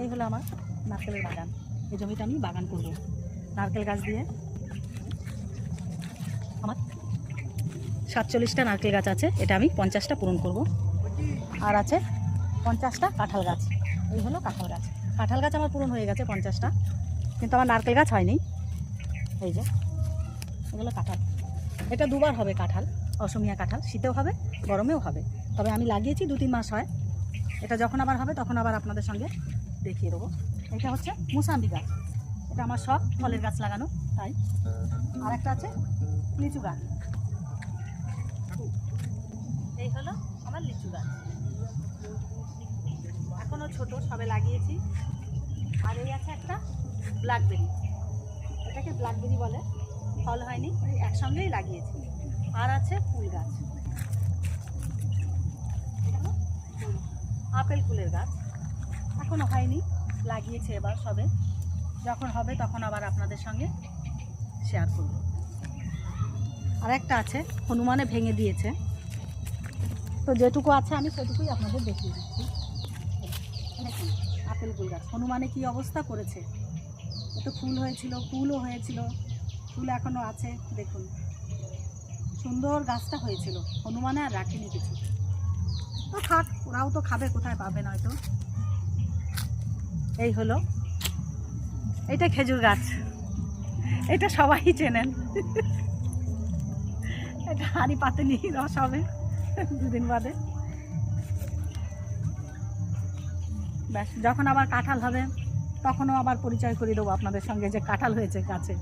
এই হলো আমার নারকেলের বাগান। এই জমিটা আমি বাগান করব। নারকেল গাছ দিয়ে আমার সাতচল্লিশটা নারকেল গাছ আছে। এটা আমি পঞ্চাশটা পূরণ করব। আর আছে পঞ্চাশটা কাঁঠাল গাছ। এই হলো কাঁঠাল গাছ। কাঁঠাল গাছ আমার পূরণ হয়ে গেছে পঞ্চাশটা। কিন্তু আমার নারকেল গাছ হয়নি। এই যে, এগুলো কাঁঠাল। এটা দুবার হবে কাঁঠাল। অসমিয়া কাঁঠাল। শীতেও হবে, গরমেও হবে। তবে আমি লাগিয়েছি দু তিন মাস হয়। এটা যখন আবার হবে, তখন আবার আপনাদের সঙ্গে দেখিয়ে দেবো। এটা হচ্ছে মুসাম্বি গাছ। এটা আমার সব ফলের গাছ লাগানো, তাই। আর একটা আছে লিচু গাছ। এই হলো আমার লিচু গাছ। এখনও ছোট, সবে লাগিয়েছি। আর এই আছে একটা ব্ল্যাকবেরি এটাকে ব্ল্যাকবেরি বলে। ফল হয়নি একসঙ্গেই লাগিয়েছি। আর আছে ফুল গাছ। আপেল ফুলের গাছ। এখনও হয়নি, লাগিয়েছে এবার সবে। যখন হবে তখন আবার আপনাদের সঙ্গে শেয়ার করব। আর একটা আছে, হনুমানে ভেঙে দিয়েছে। তো যেটুকু আছে আমি সেটুকুই আপনাদের দেখিয়ে দিচ্ছি। আপেল ফুল গাছ। হনুমানে কি অবস্থা করেছে? এত ফুল হয়েছিল, ফুলও হয়েছিল, ফুল এখনও আছে, দেখুন। সুন্দর গাছটা হয়েছিল, হনুমানে আর রাখেনি কিছু। তো খাক ওরাও তো খাবে, কোথায় পাবে নয়তো। এই হলো। এটা খেজুর গাছ। এটা সবাই চেনেন। এটা হাড়ি নিয়ে রস হবে দুদিন বাদে। ব্যাস, যখন আবার কাঁঠাল হবে, তখনও আবার পরিচয় করে দেবো আপনাদের সঙ্গে যে কাঁঠাল হয়েছে গাছে।